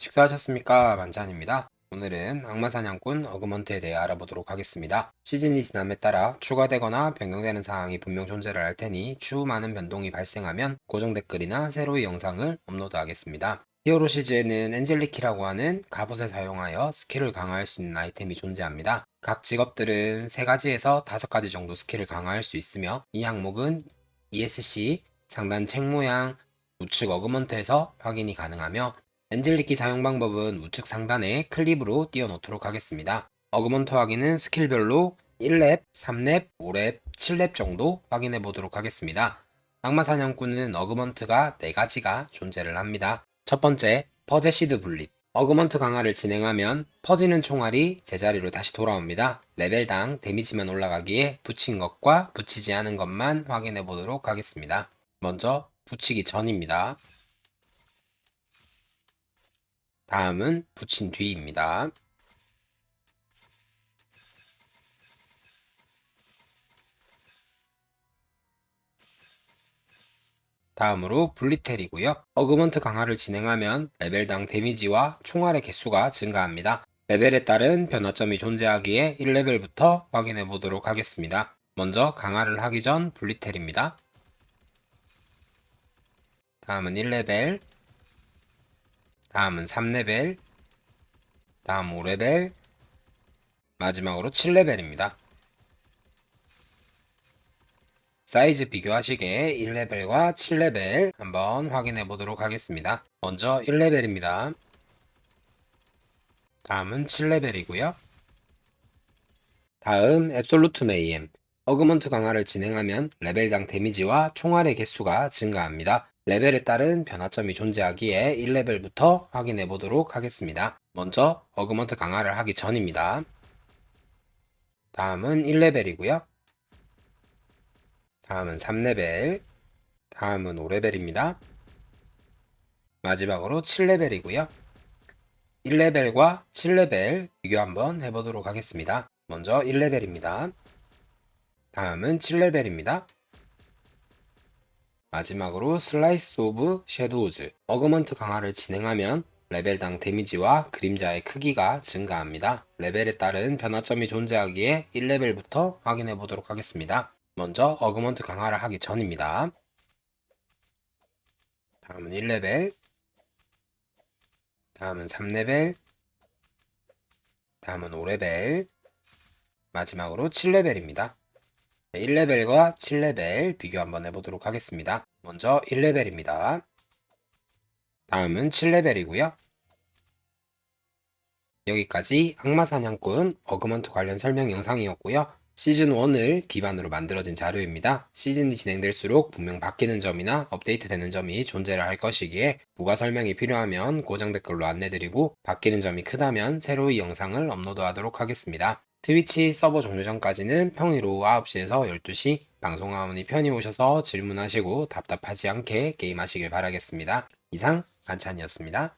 식사하셨습니까? 만찬입니다. 오늘은 악마사냥꾼 어그먼트에 대해 알아보도록 하겠습니다. 시즌이 지남에 따라 추가되거나 변경되는 사항이 분명 존재를 할 테니 추후 많은 변동이 발생하면 고정 댓글이나 새로의 영상을 업로드하겠습니다. 히어로 시즈에는 엔젤리키라고 하는 갑옷을 사용하여 스킬을 강화할 수 있는 아이템이 존재합니다. 각 직업들은 3가지에서 5가지 정도 스킬을 강화할 수 있으며 이 항목은 ESC, 상단 책 모양, 우측 어그먼트에서 확인이 가능하며 엔젤리키 사용 방법은 우측 상단에 클립으로 띄워놓도록 하겠습니다. 어그먼트 확인은 스킬별로 1렙, 3렙, 5렙, 7렙 정도 확인해 보도록 하겠습니다. 악마 사냥꾼은 어그먼트가 4가지가 존재를 합니다. 첫 번째, 퍼제 시드 분립. 어그먼트 강화를 진행하면 퍼지는 총알이 제자리로 다시 돌아옵니다. 레벨당 데미지만 올라가기에 붙인 것과 붙이지 않은 것만 확인해 보도록 하겠습니다. 먼저 붙이기 전입니다. 다음은 붙인 뒤입니다. 다음으로 블리텔이고요. 어그먼트 강화를 진행하면 레벨당 데미지와 총알의 개수가 증가합니다. 레벨에 따른 변화점이 존재하기에 1레벨부터 확인해 보도록 하겠습니다. 먼저 강화를 하기 전 블리텔입니다. 다음은 1레벨, 다음은 3레벨, 다음 5레벨, 마지막으로 7레벨입니다. 사이즈 비교하시게 1레벨과 7레벨 한번 확인해 보도록 하겠습니다. 먼저 1레벨입니다. 다음은 7레벨이고요. 다음 앱솔루트 메이엠 어그먼트 강화를 진행하면 레벨당 데미지와 총알의 개수가 증가합니다. 레벨에 따른 변화점이 존재하기에 1레벨부터 확인해 보도록 하겠습니다. 먼저 어그먼트 강화를 하기 전입니다. 다음은 1레벨이고요. 다음은 3레벨, 다음은 5레벨입니다. 마지막으로 7레벨이고요. 1레벨과 7레벨 비교 한번 해보도록 하겠습니다. 먼저 1레벨입니다. 다음은 7레벨입니다. 마지막으로 슬라이스 오브 섀도우즈 어그먼트 강화를 진행하면 레벨당 데미지와 그림자의 크기가 증가합니다. 레벨에 따른 변화점이 존재하기에 1레벨부터 확인해 보도록 하겠습니다. 먼저 어그먼트 강화를 하기 전입니다. 다음은 1레벨, 다음은 3레벨, 다음은 5레벨, 마지막으로 7레벨입니다. 1레벨과 7레벨 비교 한번 해보도록 하겠습니다. 먼저 1레벨입니다. 다음은 7레벨이고요. 여기까지 악마사냥꾼 어그먼트 관련 설명 영상이었고요. 시즌 1을 기반으로 만들어진 자료입니다. 시즌이 진행될수록 분명 바뀌는 점이나 업데이트되는 점이 존재를 할 것이기에 부가 설명이 필요하면 고정 댓글로 안내드리고 바뀌는 점이 크다면 새로이 영상을 업로드하도록 하겠습니다. 트위치 서버 종료 전까지는 평일 오후 9시에서 12시 방송하오니 편히 오셔서 질문하시고 답답하지 않게 게임하시길 바라겠습니다. 이상 반찬이었습니다.